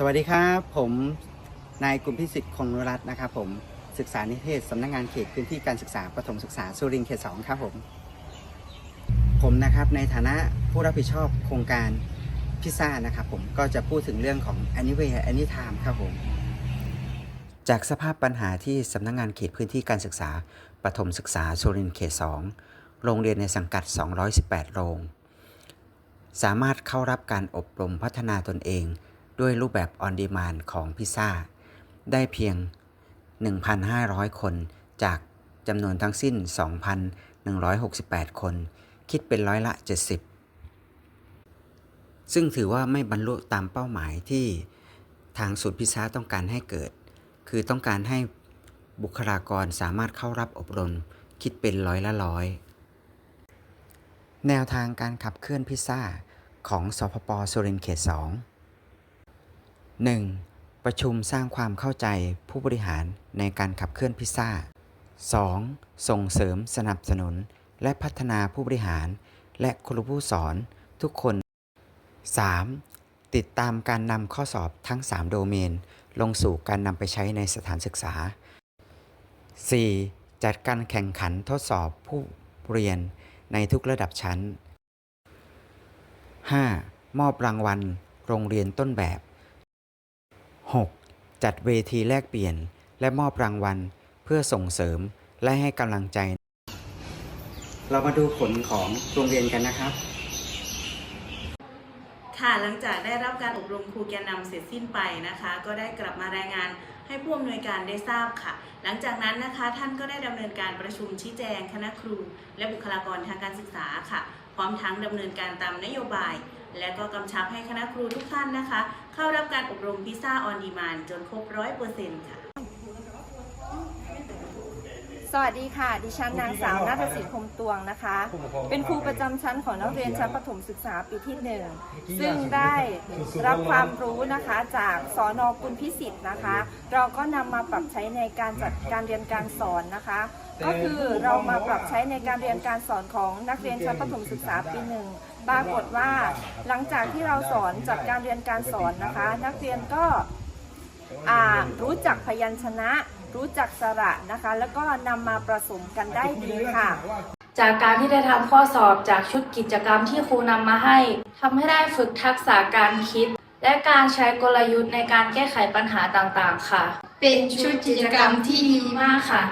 สวัสดีครับผมนายกุลพิสิทธิ์คงนรัตน์นะครับผมศึกษานิเทศสำนักงานเขตพื้นที่การศึกษาประถมศึกษาสุรินทร์เขตสองครับผมผมนะครับในฐานะผู้รับผิดชอบโครงการพิซซ่านะครับผมก็จะพูดถึงเรื่องของ Anywhere Anytime ครับผมจากสภาพปัญหาที่สำนักงานเขตพื้นที่การศึกษาประถมศึกษาสุรินทร์เขต2โรงเรียนในสังกัด 218 โรง สามารถเข้ารับการอบรมพัฒนาตนเอง ด้วยรูปแบบออนดีมานของพิซซ่า ได้เพียง 1,500 คนจากจำนวนทั้งสิ้น 2,168 คน คิดเป็นร้อยละ 70 ซึ่งถือว่าไม่บรรลุตามเป้าหมายที่ทางศูนย์พิซซ่าต้องการให้เกิด คือต้องการให้บุคลากรสามารถเข้ารับอบรม คิดเป็นร้อยละร้อย แนวทางการขับเคลื่อนพิซซ่าของสพปสุรินทร์เขต 2 1. ประชุมสร้างความเข้าใจผู้บริหารในการขับเคลื่อนพิซซ่า 2. ส่งเสริมสนับสนุน และพัฒนาผู้บริหาร และครูผู้สอนทุกคน 3. ติดตามการนำข้อสอบทั้ง 3 โดเมน ลงสู่การนำไปใช้ในสถานศึกษา 4. จัดการแข่งขันทดสอบผู้เรียนในทุกระดับชั้น 5. มอบรางวัล โรงเรียนต้นแบบ จัดเวทีแลกเปลี่ยน และมอบรางวัล เพื่อส่งเสริมและให้กำลังใจ เรามาดูผลของโรงเรียนกันนะครับ ค่ะหลังจากได้รับการอบรมครูแกนนำเสร็จสิ้นไปนะคะ ก็ได้กลับมารายงานให้ผู้อำนวยการได้ทราบค่ะ หลังจากนั้นนะคะ ท่านก็ได้ดำเนินการประชุมชี้แจงคณะครู และบุคลากรทางการศึกษาค่ะ ร้อมทั้งดำเนินการตามนโยบาย และก็กำชับให้คณะครูทุกท่านนะคะ เข้ารับการอบรมพิซซ่าออนดีมานจนครบร้อยเปอร์เซ็นต์ค่ะ สวัสดีค่ะ ดิฉันนางสาวนาฏศิลป์พรหมตวงนะคะ เป็นครูประจำชั้นของนักเรียนชั้นประถมศึกษาปีที่หนึ่งซึ่งได้รับความรู้นะคะจากสอนอกุลพิสิทธิ์นะคะ เราก็นำมาปรับใช้ในการจัดการเรียนการสอนนะคะ ก็คือเรามาปรับใช้ในการเรียนการสอนของนักเรียนชั้นประถมศึกษาปีหนึ่งปรากฏว่าหลังจากที่เราสอนจัดการเรียนการสอนนะคะ นักเรียนก็อ่ารู้จักพยัญชนะ รู้จักสระนะคะ แล้วก็นำมาผสมกันได้ดีค่ะ จากการที่ได้ทำข้อสอบจากชุดกิจกรรมที่ครูนำมาให้ทำให้ได้ฝึกทักษะการคิด และการใช้กลยุทธ์ในการแก้ไขปัญหาต่างๆ ค่ะ เป็นชุดกิจกรรมที่ดีมากค่ะ